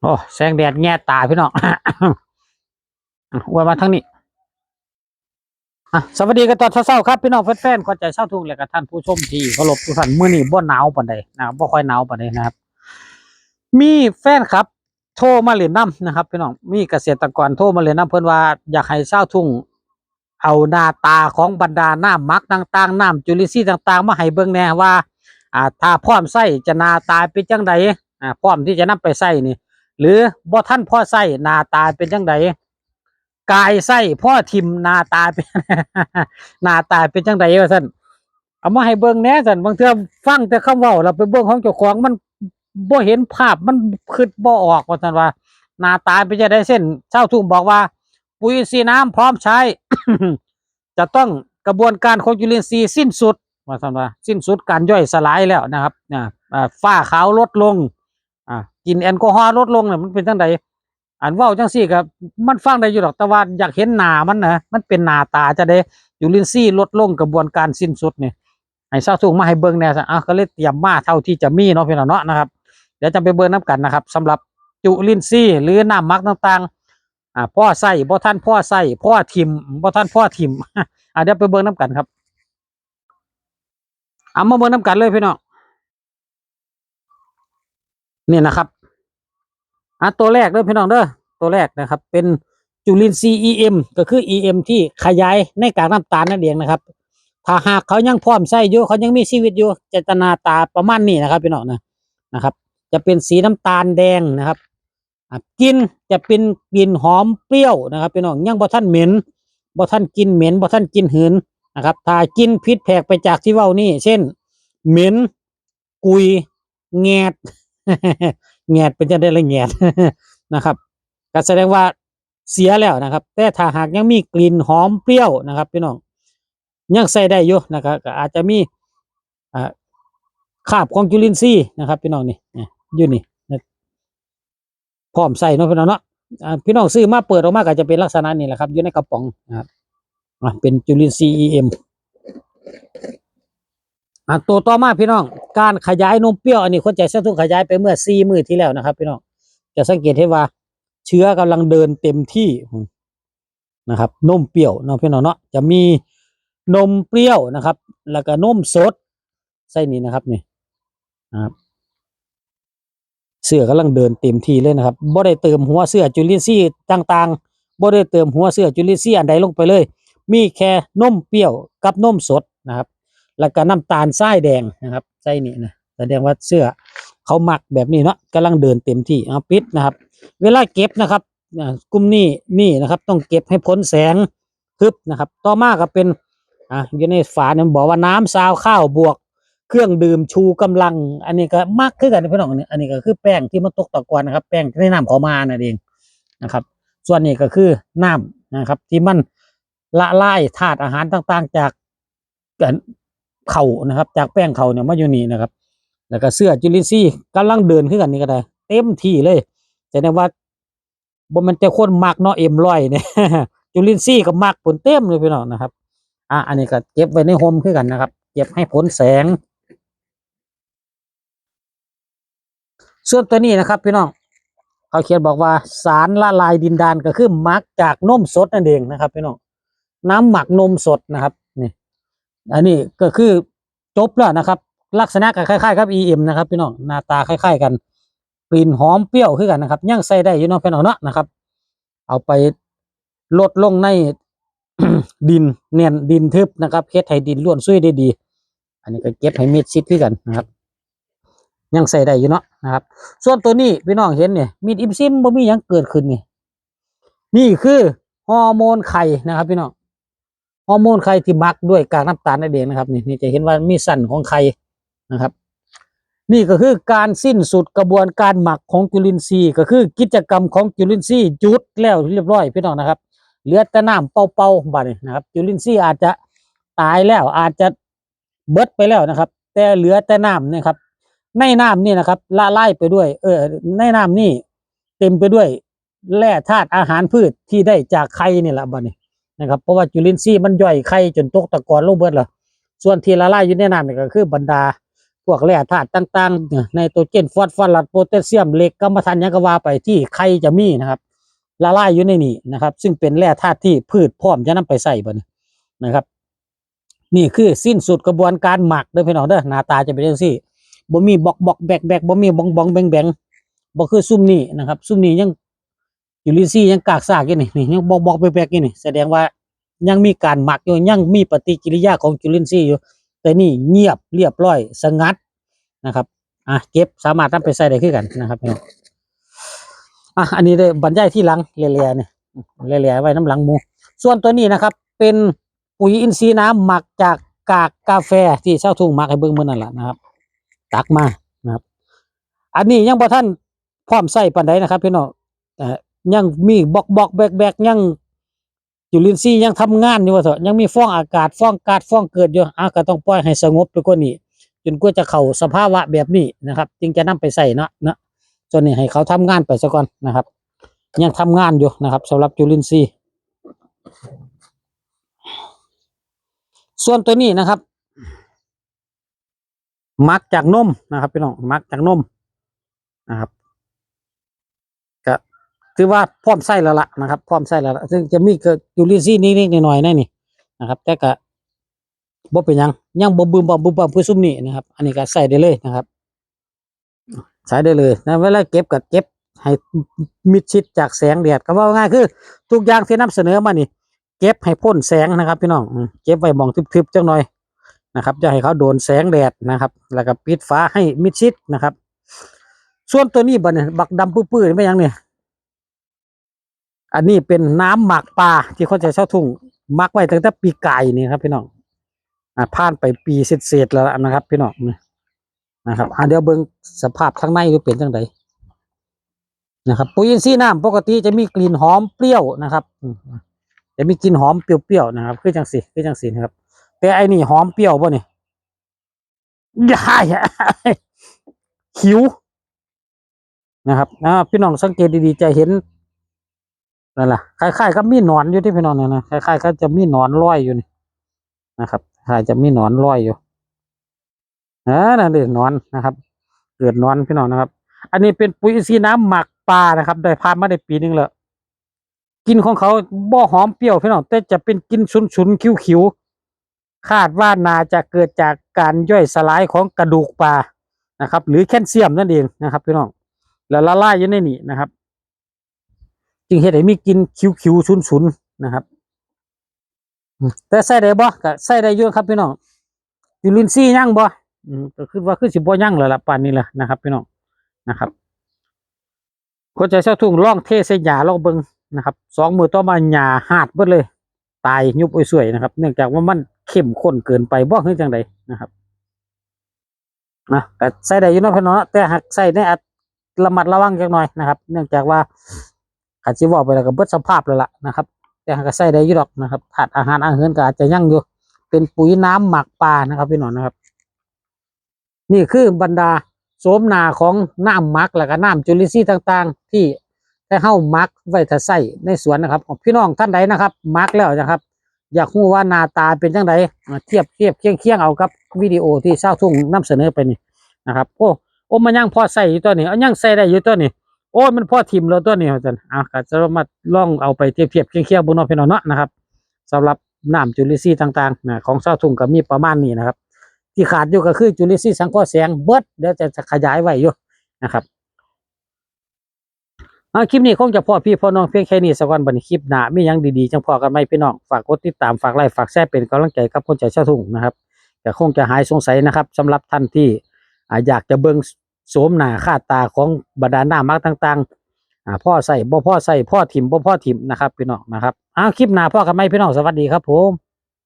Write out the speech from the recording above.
โอ้แสงแดดแง่ตาพี่น้องว่ามาทั้งนี้สวัสดีกันตอนเช้าๆครับพี่น้องแฟนๆขอใจเช้าทุ่งและกับท่านผู้ชมที่เคารพทุกท่านมื้อนี้บ่หนาวปานใดนะครับบ่ค่อยหนาวปานใดนะครับ มีแฟนครับ โทรมาเล่นน้ำนะครับพี่น้องมีเกษตรกรโทรมาเล่นน้ำเพิ่อนว่าอยากให้เช้าทุ่งเอาหน้าตาของบรรดาหน้ำมักต่างๆน้ำจุลินทรีย์ต่าง ๆ มาให้เบิ่งแน่ว่าอ่าถ้าพร้อมใส่จะหน้าตาเป็นจังใด อ่าพร้อมที่จะนำไปใส่นี่ หรือบ่ท่านพ่อใส่หน้าตาเป็นจังใดกายใส่พ่อทิมหน้าตาเป็นหน้าตาเป็นจังใดว่าซั่นเอามาให้เบิ่งแหน่ซั่นบางเทื่อฟังแต่คำเว้าเราไปเบิ่งของเจ้าของมันบ่เห็นภาพมันคิดบ่ออกว่าซั่นว่าหน้าตาเป็นจังไดเส้นชาทุ่งบอกว่า ปุ๋ยอินทรีน้ำพร้อมใช้ จะต้องกระบวนการของจุลินทรีย์สิ้นสุดว่าซั่นว่าสิ้นสุดการย่อยสลายแล้วนะครับอ่าฝ้าขาวลดลง อ่ากินแอลกอฮอล์ลดลงเนี่ยมันเป็นจังไดอันว้าจังซี่ก็มันฟังได้อยู่ดอกแต่ว่าอยากเห็นหน้ามันนะมันเป็นหน้าตาจะได้จุลินทรีย์ลดลงกระบวนการสิ้นสุดนี่ให้ชาวทุ่งมาให้เบิ่งแน่ซะอะก็เลยเตรียมมาเท่าที่จะมีเนาะพี่น้องเนาะนะครับเดี๋ยวจะไปเบิ่งน้กันนะครับสำหรับจุลินทรีย์หรือน้ำมักต่างๆอ่าพ่อใส่บ่ท่านพ่อใส่พ่อทิมบ่ท่านพ่อทิมอ่าเดี๋ยวไปเบิ่งน้กันครับเอามาเบิ่งน้กันเลยพี่น้อง นี่นะครับอะตัวแรกเด้อพี่น้องเด้อตัวแรกนะครับ เป็นจุลินทรีย์ EM ก็คือ EM ที่ขยายในกากน้ำตาลนั่นเองนะครับ ถ้าหากเขายังพร้อมใส่อยู่เขายังมีชีวิตอยู่เจตนาตาประมาณนี้นะครับ พี่น้องนะนะครับ จะเป็นสีน้ำตาลแดงนะครับอะกลินจะเป็นกลิ่นหอมเปรี้ยวนะครับพี่น้องยังบ่ท่านเหม็นบ่ท่านกินเหม็นบ่ท่านกินหืนนะครับ ถ้ากินพิษแผกไปจากที่เว้านี่เช่น เหม็นกุยแงด แงดเป็นจะได้ละแงดนะครับก็แสดงว่าเสียแล้วนะครับ แต่ถ้าหากยังมีกลิ่นหอมเปรี้ยวนะครับพี่น้องยังใส่ได้อยู่นะครับก็อาจจะมีอ่าคาบของจุลินทรีย์นะครับ พี่น้องนี่เนี่ยอยู่นี่พร้อมใส่เนาะพี่น้องเนาะอ่าพี่น้องซื้อมาเปิดออกมาก็จะเป็นลักษณะนี้แหละครับอยู่ในกระป๋องนะครับเป็นจุลินทรีย์ EM อ่าตัวต่อมาพี่น้อง การขยายนมเปรี้ยวอันนี้คนใจเส้นทุ่งขยายไปเมื่อสี่มือที่แล้วนะครับ พี่น้องจะสังเกตให้ว่า เชื้อกำลังเดินเต็มที่นะครับ นมเปรี้ยวเนาะพี่น้องเนาะจะมีนมเปรี้ยวนะครับ แล้วก็นมสดใส่นี่นะครับนี่นะครับเสื้อกำลังเดินเต็มที่เลยนะครับบ่ได้เติมหัวเสื้อจุลินทรีย์ต่างๆบ่ได้เติมหัวเสื้อจุลินทรีย์อันใดลงไปเลย มีแค่นมเปรี้ยวกับนมสดนะครับ แล้วก็น้ำตาลทรายแดงนะครับใส่นี่นะแสดงว่าเสื้อเขาหมักแบบนี้เนาะกำลังเดินเต็มที่เอาปิดนะครับ เวลาเก็บนะครับอ่กลุ่มนี้นี่นะครับ ต้องเก็บให้พ้นแสงทึบนะครับ ต่อมาก็เป็นอ่าอยู่ในฝาเนี่ยบอกว่าน้ำซาวข้าวบวก เครื่องดื่มชูกำลัง อันนี้ก็มักคือกันพี่น้องอันนี้อันนี้ก็คือแป้งที่มันตกตะกอนนะครับ แป้งในน้ำขามานั่นเองนะครับ ส่วนนี้ก็คือน้ำนะครับ ที่มันละลายธาตุอาหารต่างๆ จาก เข่านะครับ จากแป้งเข่าเนี่ยมาอยู่นี่นะครับ แล้วก็เสื้อจุลินทรีย์กำลังเดินขึ้นกันนี่ก็ได้ เต็มที่เลยแสดงว่าบ่มันแต่คนมักเนาะเอ็มร้อยเนี่ยจุลินทรีย์ก็มักผลเต็มเลยพี่น้องนะครับ อะอันนี้ก็เก็บไว้ในโฮมขึ้นกันนะครับ เก็บให้ผลแสง ส่วนตัวนี้นะครับพี่น้องเขาเขียนบอกว่าสารละลายดินดานก็คือหมักจากนมสดนั่นเองนะครับพี่น้องน้ำหมักนมสดนะครับนี่ อันนี้ก็คือจบแล้วนะครับ ลักษณะก็คล้ายๆกับ EM นะครับพี่น้องหน้าตาคล้ายๆกันกลิ่นหอมเปรี้ยวคือกันนะครับยังใส่ได้อยู่เนาะพี่น้องเนาะนะครับ เอาไปลดลงในดินเนียนดินทึบนะครับเฮ็ดให้ดินล้วนซุยได้ดี อันนี้ก็เก็บให้เม็ดชิดคือกันนะครับยังใส่ได้อยู่เนาะนะครับ ส่วนตัวนี้พี่น้องเห็นเนี่ยมีดอิมซิมบ่มียังเกิดขึ้นนี่นี่คือฮอร์โมนไข่นะครับพี่น้อง ฮอร์โมนไข่ที่มักด้วยกากน้ำตาลนั่นเองนะครับนี่นี่จะเห็นว่ามีสั่นของไข่นะครับ นี่ก็คือการสิ้นสุดกระบวนการหมักของจุลินทรีย์ก็คือกิจกรรมของจุลินทรีย์จุดแล้วเรียบร้อยพี่น้องนะครับ เหลือแต่น้ำเป่าๆบาดนี้นะครับ จุลินทรีย์อาจจะตายแล้วอาจจะเบิดไปแล้วนะครับ แต่เหลือแต่น้ำนะครับ ในน้ำนี่นะครับละลายไปด้วย เออในน้ำนี่เต็มไปด้วยแร่ธาตุอาหารพืชที่ได้จากไข่นี่แหละบัดนี้ นะครับเพราะว่าจุลินทรีย์มันย่อยไข่จนตกตะกอนลงเบิดและส่วนที่ละลายอยู่ในน้ำนี่ก็คือบรรดาพวกแร่ธาตุต่างๆเนี่ยไนโตรเจนฟอสฟอรัสโพแทสเซียมเหล็กกัมมันถันยังกว่าไปที่ไข่จะมีนะครับ ละลายอยู่ในนี่นะครับ ซึ่งเป็นแร่ธาตุที่พืชพร้อมจะนำไปใส่บ่นนะครับ นี่คือสิ้นสุดกระบวนการหมักเด้อพี่น้องเด้อหน้าตาจะเป็นจังซี่บ่มีบอกบอกแบกแบกบ่มีบองบองแบงแบงบ่คือซุ่มนี่นะครับ ซุ่มนี่ยัง จุลินทรีย์ยังกากซากอยู่นี่นี่ยังบอกบอกแบกแบกอยู่นี่แสดงว่ายังมีการหมักอยู่ยังมีปฏิกิริยาของจุลินทรีย์อยู่ แต่นี่เงียบเรียบร้อยสงัดนะครับอะเก็บสามารถนำไปใส่ได้คือกันนะครับพี่น้องอะอันนี้ได้บรรยายที่หลังเลียๆเนี่ยเลียๆไว้น้ำหลังหมู ส่วนตัวนี้นะครับ เป็นปุ๋ยอินทรีย์น้ำหมักจากกากกาแฟที่เช่าทุ่งหมักให้เบิ่งมื้อนั่นแหละนะครับ ตักมานะครับ อันนี้ยังบ่ท่านพร้อมใส่ปานใดนะครับพี่น้องแต่ ยังมีบอกบอกแบกแบกยังจุลินทรีย์ยังทำงานอยู่ว่าเถอะยังมีฟองอากาศฟองกาซฟองเกิดอยู่อะก็ต้องปล่อยให้สงบไปกว่านี้จนกว่าจะเข้าสภาวะแบบนี้นะครับ จึงจะนำไปใส่เนาะเนาะส่วนนี้ให้เขาทำงานไปซะก่อนนะครับ ยังทำงานอยู่นะครับสำหรับจุลินทรีย์ส่วนตัวนี้นะครับ มักจากนมนะครับพี่น้องมักจากนมนะครับ ถือว่าพร้อมใส่แล้วล่ะนะครับพร้อมใส่แล้วล่ะซึ่งจะมีเกิดจุลินทรีย์นิดๆหน่อยๆนั่นนี่นะครับ แต่ก็บ่เป็นยังยังบ่บึมบ่บึมบ่คือซุ่มนี่นะครับ อันนี้ก็ใส่ได้เลยนะครับ ใส่ได้เลยนะเวลาเก็บก็เก็บให้มิดชิดจากแสงแดดก็ว่าง่ายคือ ทุกอย่างที่นำเสนอมานี่ เก็บให้พ้นแสงนะครับ พี่น้องเก็บไว้มองทึบๆจังหน่อยนะครับจะให้เขาโดนแสงแดดนะครับ แล้วก็ปิดฝาให้มิดชิดนะครับ ส่วนตัวนี้บัดเนี่ยบักดำปื้อๆนี่ไม่ยังเนี่ย อันนี้เป็นน้ำหมักปลาที่เขาจะเช่าทุ่งหมักไว้ตั้งแต่ปีไกายนี่ครับ พี่น้องอ่าผ่านไปปีเศษๆแล้วนะครับ พี่น้องนะครับอ่าเดี๋ยวเบิ่งสภาพข้างในดูเป็นจังไดนะครับปุ๋ยอินทรีย์น้ำปกติจะมีกลิ่นหอมเปรี้ยวนะครับจะมีกลิ่นหอมเปรี้ยวๆนะครับคือจังสีคือจังสีนะครับ แต่ไอ้นี่หอมเปรี้ยวป่ะนี่ยายหิวนะครับอ่าพี่น้องสังเกตดีๆจะเห็น นั่นแหละคล้ายๆกับมีหนอนอยู่ที่พี่น้องเนี่ยนะคล้ายๆก็จะมีหนอนลอยอยู่นี่นะครับคล้ายจะมีหนอนลอยอยู่เออนั่นเองหนอนนะครับ เกิดหนอนพี่น้องนะครับ อันนี้เป็นปุ๋ยอินทรีน้ำหมักปลานะครับ ได้ผ่านมาได้ปีหนึงแล้วกินของเขาบ่หอมเปรี้ยวพี่น้องแต่จะเป็นกินฉุนๆคิ้วๆคาดว่าน่าจะเกิดจากการย่อยสลายของกระดูกปลานะครับ หรือแคลเซียมนั่นเองนะครับ พี่น้องแล้วละลายอยู่ในนี่นะครับ จึงเห็นให้มีกินคิ้วๆฉุนๆนะครับ แต่ใส่ได้บ่ก็ใส่ได้อยู่ครับพี่น้องจุลินทรีย์ยังบ่ก็คือว่าคือสิบ่ยังแล้วละป่านนี้แหละนะครับ พี่น้องนะครับคนใจเช่าทุ่งล่องเทใส่หญ้าลองเบิงนะครับสองมือต่อมาหญ้าหาดเบิดเลย ตายยุบอ้ยสวยนะครับ เนื่องจากว่ามันเข้มข้นเกินไปบ่คือจังใดนะครับนะแต่ใส่ได้อยู่เนาะพี่น้องแต่หากใส่ในอัดระมัดระวังจักหน่อยนะครับ เนื่องจากว่า อาจสิว้าไปแล้วก็เบิดสภาพแล้วล่ะนะครับ แต่ก็ใส่ได้อยู่ดอกนะครับถาดอาหารอาหารก็อาจจะยังอยู่ เป็นปุ๋ยน้ำหมักปลานะครับพี่น้องนะครับ นี่คือบรรดาโสมนาของน้ำหมักแล้วก็น้ำจุลินทรีย์ต่างๆ ที่ได้เข้าหมักไว้ถ้าใส่ในสวนนะครับของพี่น้องท่านใดนะครับหมักแล้วนะครับ อยากรู้ว่าหน้าตาเป็นจังไดอ่าเทียบเทียบเคียงเคียงเอากับวิดีโอที่เช้าทุ่งนำเสนอไปนี่นะครับโอ้โอ้มันยังพอใส่อยู่ตัวนี้เอายังใส่ได้อยู่ตัวนี้ โอ้ยมันพอทิมแล้วตัวนี้อาจารย์อะก็จะมาลองเอาไปเทียบเทียบเคียงเคียงบนนอพี่น้องเนาะนะครับสำหรับน้ำจุลินทรีย์ต่างๆนะของเช้าทุ่งก็มีประมาณนี้นะครับ ที่ขาดอยู่ก็คือจุลินทรีย์สังเคราะห์แสงเบิดเดี๋ยวจะขยายไว้อยู่นะครับอาคลิปนี้คงจะพอพี่พ่อน้องเพียงแค่นี้สักวันบันคลิปหน้ามียังดีๆจังพอกันไหมพี่น้องฝากกดติดตามฝากไลค์ฝากแชร์เป็นกำลังใจกับคนใจเช่าทุ่งนะครับแต่คงจะหายสงสัยนะครับสำหรับท่านที่อยากจะเบิ่ง โสมหน้าค่าตาของบรรดาหน้ามักต่างๆอ่าพ่อใส่บ่พ่อใส่พ่อถิ่มบ่พ่อถิ่มนะครับพี่น้องนะครับอ้าวคลิปหน้าพ่อกันไหมพี่น้องสวัสดีครับผม